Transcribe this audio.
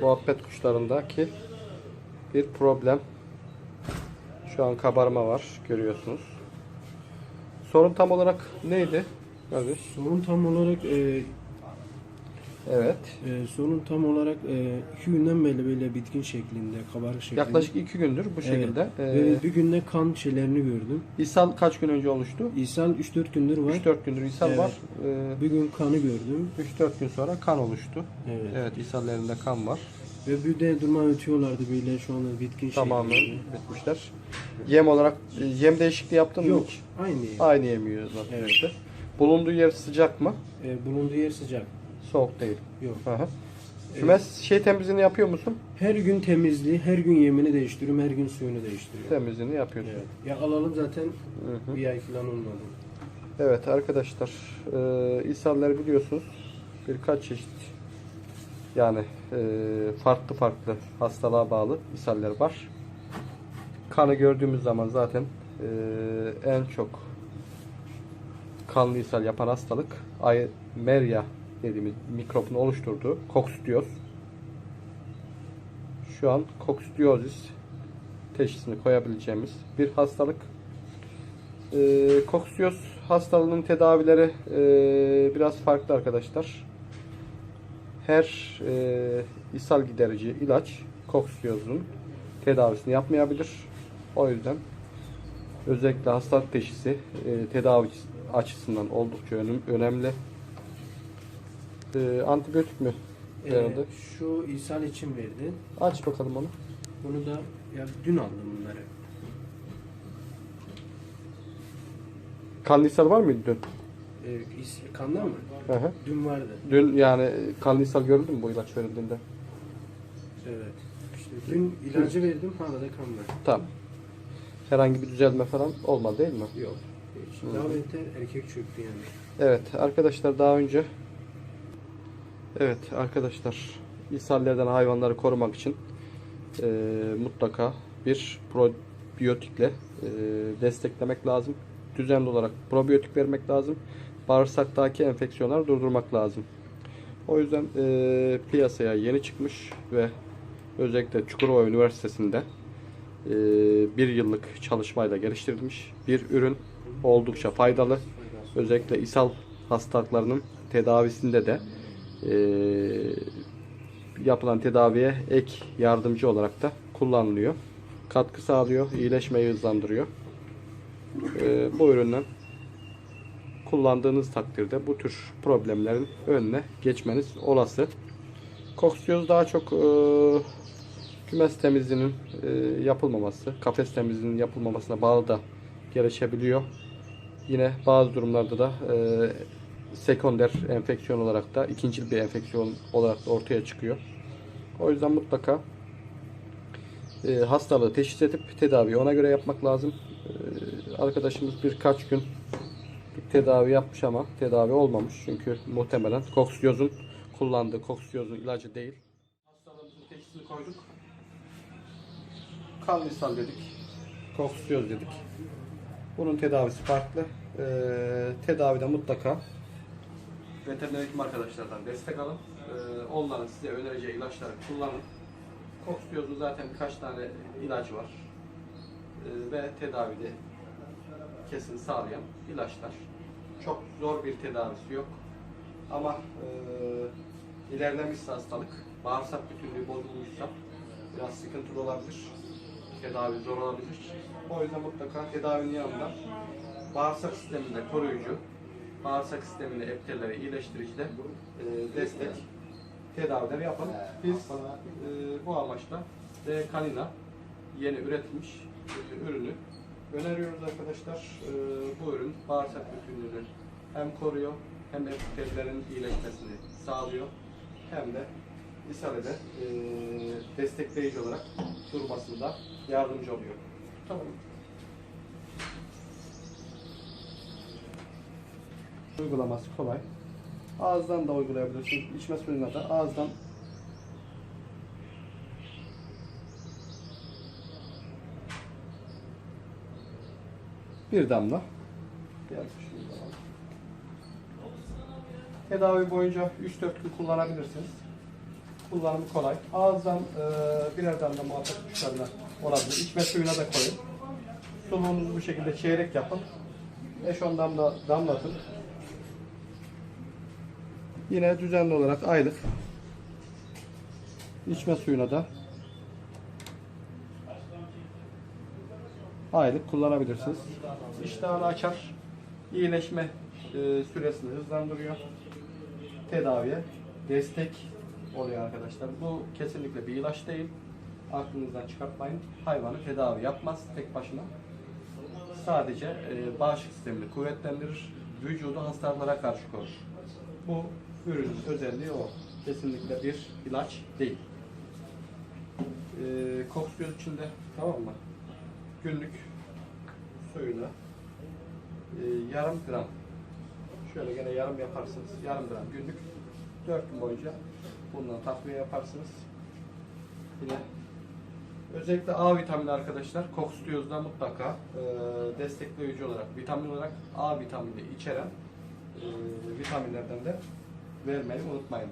muhabbet kuşlarındaki bir problem. Şu an kabarma var görüyorsunuz. Sorun tam olarak neydi? Kardeş. Sorun tam olarak e, Evet. e, sorun tam olarak e, iki günden beri böyle bitkin şeklinde, kabarık şeklinde. Yaklaşık iki gündür bu Evet. şekilde. Ee, Ve bir günde kan şeylerini gördüm. ishal kaç gün önce oluştu? İshal 3-4 gündür var. 3-4 gündür ishal Evet. var. Ee, Bir gün kanı gördüm. 3-4 gün sonra kan oluştu. Evet. Evet ishallerinde kan var. Ve bir de durma ötüyorlardı böyle şu anda bitkin Tamamen şeklinde. bitmişler. Yem olarak e, yem değişikliği yaptın mı Yok. hiç? Aynı. Aynı yemiyor zaten. Evet. işte. Bulunduğu yer sıcak mı? E, bulunduğu yer sıcak. Soğuk değil. Yok. Hı. Kümes şey temizliğini yapıyor musun? Her gün temizliği, her gün yemini değiştiriyorum, her gün suyunu değiştiriyorum. Temizliğini yapıyorsun. Evet. Ya alalı zaten Hı hı. bir ay falan olmadı. Evet arkadaşlar, e, ishaller biliyorsunuz birkaç çeşit yani e, farklı farklı hastalığa bağlı ishaller var. Kanı gördüğümüz zaman zaten e, en çok kanlı ishal yapan hastalık Aymerya dediğimiz mikropun oluşturduğu koksidioz. Şu an koksidiyozis teşhisini koyabileceğimiz bir hastalık. E, koksidioz hastalığının tedavileri e, biraz farklı arkadaşlar. Her e, ishal giderici ilaç koksidiyozun tedavisini yapmayabilir. O yüzden özellikle hastalık teşhisi e, tedavi açısından oldukça önem- önemli. E, antibiyotik mi Ee, verildi? şu ishal için verdi. Aç bakalım onu. Bunu da ya dün aldım bunları. Kanlı ishal var mıydı dün? İs- kandan mı? Hı hı. Dün vardı. Dün yani kanlı ishal görüldü mü bu ilaç verildiğinde? Evet. İşte dün ilacı verdim hala da kan var. Tamam. Herhangi bir düzelme falan olmadı değil mi? Yok. Hiç. Daha beter erkek çöktü yani. Evet arkadaşlar daha önce Evet arkadaşlar ishallerden hayvanları korumak için e, mutlaka bir probiyotikle e, desteklemek lazım. Düzenli olarak probiyotik vermek lazım. Bağırsaktaki enfeksiyonları durdurmak lazım. O yüzden e, piyasaya yeni çıkmış ve özellikle Çukurova Üniversitesi'nde e, bir yıllık çalışmayla geliştirilmiş bir ürün oldukça faydalı. Özellikle ishal hastalıklarının tedavisinde de e, yapılan tedaviye ek yardımcı olarak da kullanılıyor. Katkı sağlıyor, iyileşmeyi hızlandırıyor. E, bu üründen kullandığınız takdirde bu tür problemlerin önüne geçmeniz olası. Koksiyoz daha çok e, kümes temizliğinin e, yapılmaması, kafes temizliğinin yapılmamasına bağlı da gelişebiliyor. Yine bazı durumlarda da e, sekonder enfeksiyon olarak da ikincil bir enfeksiyon olarak da ortaya çıkıyor. O yüzden mutlaka e, hastalığı teşhis edip tedaviyi ona göre yapmak lazım. E, arkadaşımız birkaç gün bir tedavi yapmış ama tedavi olmamış. Çünkü muhtemelen koksiyozun kullandığı koksiyozun ilacı değil. Hastalığımızın teşhisini koyduk. Kan ishal dedik. Koksiyoz dedik. Bunun tedavisi farklı. Ee, tedavide mutlaka veteriner hekim arkadaşlardan destek alın. Ee, onların size önereceği ilaçları kullanın. Koksiyozun zaten birkaç tane ilacı var. Ee, ve tedavide kesin sağlayan ilaçlar. Çok zor bir tedavisi yok. Ama e, ilerlemişse hastalık, bağırsak bütünlüğü bozulmuşsa biraz sıkıntılı olabilir. Tedavi zor olabilir. O yüzden mutlaka tedavinin yanında bağırsak sisteminde koruyucu, bağırsak sisteminde epitelleri iyileştirici de e, destek tedaviler yapın. Biz e, bu amaçla D. Canina yeni üretilmiş e, ürünü öneriyoruz arkadaşlar. E, bu ürün bağırsak bütünlüğünü hem koruyor hem epitelerin iyileşmesini sağlıyor hem de ishale de e, destekleyici olarak durmasında yardımcı oluyor. Tamam. Uygulaması kolay. Ağızdan da uygulayabilirsiniz. İçme suyuna da ağızdan bir damla. Tedavi boyunca 3-4 gün kullanabilirsiniz. Kullanımı kolay. Ağızdan e, birer damla muhabbet kuşlarına olabilir. İçme suyuna da koyun. Suluğunuzu bu şekilde çeyrek yapın. 5-10 damla damlatın. Yine düzenli olarak aylık içme suyuna da aylık kullanabilirsiniz. İştahını açar, iyileşme e, süresini hızlandırıyor. Tedaviye destek oluyor arkadaşlar. Bu kesinlikle bir ilaç değil. Aklınızdan çıkartmayın. Hayvanı tedavi yapmaz tek başına. Sadece e, bağışıklık sistemini kuvvetlendirir. Vücudu hastalıklara karşı korur. Bu ürünün özelliği o. Kesinlikle bir ilaç değil. E, koks içinde tamam mı? Günlük suyuna e, yarım gram şöyle gene yarım yaparsınız. Yarım gram günlük 4 gün boyunca bundan takviye yaparsınız. Yine özellikle A vitamini arkadaşlar kokstiyozda mutlaka e, destekleyici olarak vitamin olarak A vitamini içeren e, vitaminlerden de vermeyi unutmayın.